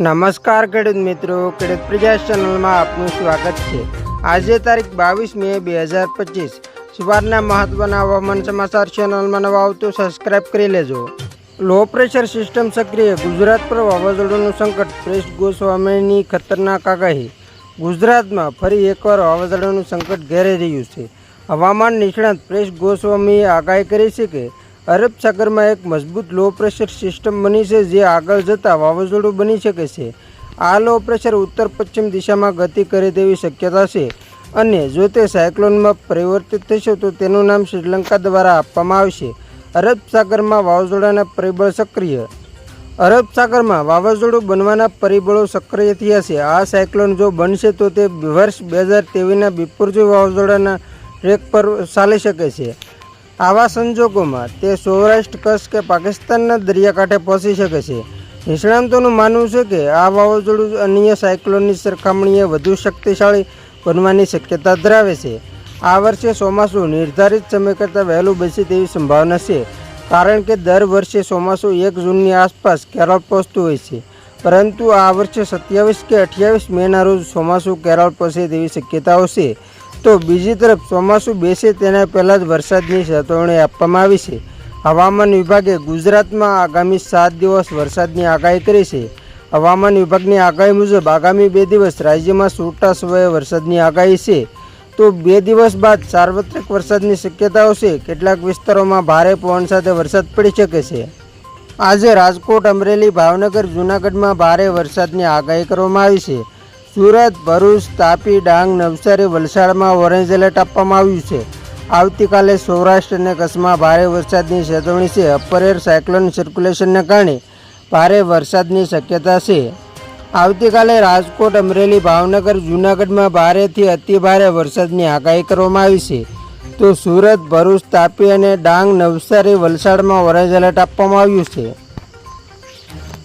નમસ્કાર, ખેડૂત મિત્રો. ખેડૂત પ્રજા ચેનલમાં આપનું સ્વાગત છે. આજે તારીખ બાવીસ મે બે હજાર પચીસ. સવારના મહત્વના હવામાન સમાચાર ચેનલમાં નવા આવતું સબસ્ક્રાઇબ કરી લેજો. લો પ્રેશર સિસ્ટમ સક્રિય. ગુજરાત પર વાવાઝોડાનું સંકટ. પ્રેસ ગોસ્વામીની ખતરનાક આગાહી. ગુજરાતમાં ફરી એકવાર વાવાઝોડાનું સંકટ ઘેરાઈ રહ્યું છે. હવામાન નિષ્ણાત પ્રેસ ગોસ્વામીએ આગાહી કરી છે કે અરબ સાગરમાં એક મજબૂત લો પ્રેશર સિસ્ટમ બની છે જે આગળ જતાં વાવાઝોડું બની શકે છે. આ લો પ્રેશર ઉત્તર પશ્ચિમ દિશામાં ગતિ કરે તેવી શક્યતા છે અને જો તે સાયક્લોનમાં પરિવર્તિત થશે તો તેનું નામ શ્રીલંકા દ્વારા આપવામાં આવશે. અરબ સાગરમાં વાવાઝોડાના પરિબળ સક્રિય. અરબ સાગરમાં વાવાઝોડું બનવાના પરિબળો સક્રિય થયા છે. આ સાયક્લોન જો બનશે તો તે વર્ષ બે હજાર તેવીસના બિપુરજોય વાવાઝોડાના ટ્રેક પર ચાલી શકે છે. આવા સંજોગોમાં તે સૌરાષ્ટ્ર કચ્છ કે પાકિસ્તાનના દરિયાકાંઠે પહોંચી શકે છે. નિષ્ણાંતોનું માનવું છે કે આ વાવાઝોડું અન્ય સાયક્લોનની સરખામણીએ વધુ શક્તિશાળી બનવાની શક્યતા ધરાવે છે. આ વર્ષે ચોમાસું નિર્ધારિત સમય કરતાં વહેલું બેસે તેવી સંભાવના છે, કારણ કે દર વર્ષે ચોમાસું એક જૂનની આસપાસ કેરળ પહોંચતું હોય છે. પરંતુ આ વર્ષે સત્યાવીસ કે અઠ્યાવીસ મેના રોજ ચોમાસું કેરળ પહોંચે તેવી શક્યતાઓ છે. તો બીજી તરફ ચોમાસું બેસે તેના પહેલાં જ વરસાદની ચેતવણી આપવામાં આવી છે. હવામાન વિભાગે ગુજરાતમાં આગામી સાત દિવસ વરસાદની આગાહી કરી છે. હવામાન વિભાગની આગાહી મુજબ આગામી બે દિવસ રાજ્યમાં છૂટા સમયે વરસાદની આગાહી છે. તો બે દિવસ બાદ સાર્વત્રિક વરસાદની શક્યતાઓ છે. કેટલાક વિસ્તારોમાં ભારે પવન સાથે વરસાદ પડી શકે છે. આજે રાજકોટ, અમરેલી, ભાવનગર, જૂનાગઢમાં ભારે વરસાદની આગાહી કરવામાં આવી છે. સુરત, ભરૂચ, તાપી, ડાંગ, નવસારી, વલસાડમાં ઓરેન્જ એલર્ટ આપવામાં આવ્યું છે. આવતીકાલે સૌરાષ્ટ્ર અને કચ્છમાં ભારે વરસાદની ચેતવણી છે. અપર એર સાયક્લોન સર્ક્યુલેશનને કારણે ભારે વરસાદની શક્યતા છે. આવતીકાલે રાજકોટ, અમરેલી, ભાવનગર, જૂનાગઢમાં ભારેથી અતિભારે વરસાદની આગાહી કરવામાં આવી છે. તો સુરત, ભરૂચ, તાપી અને ડાંગ, નવસારી, વલસાડમાં ઓરેન્જ એલર્ટ આપવામાં આવ્યું છે.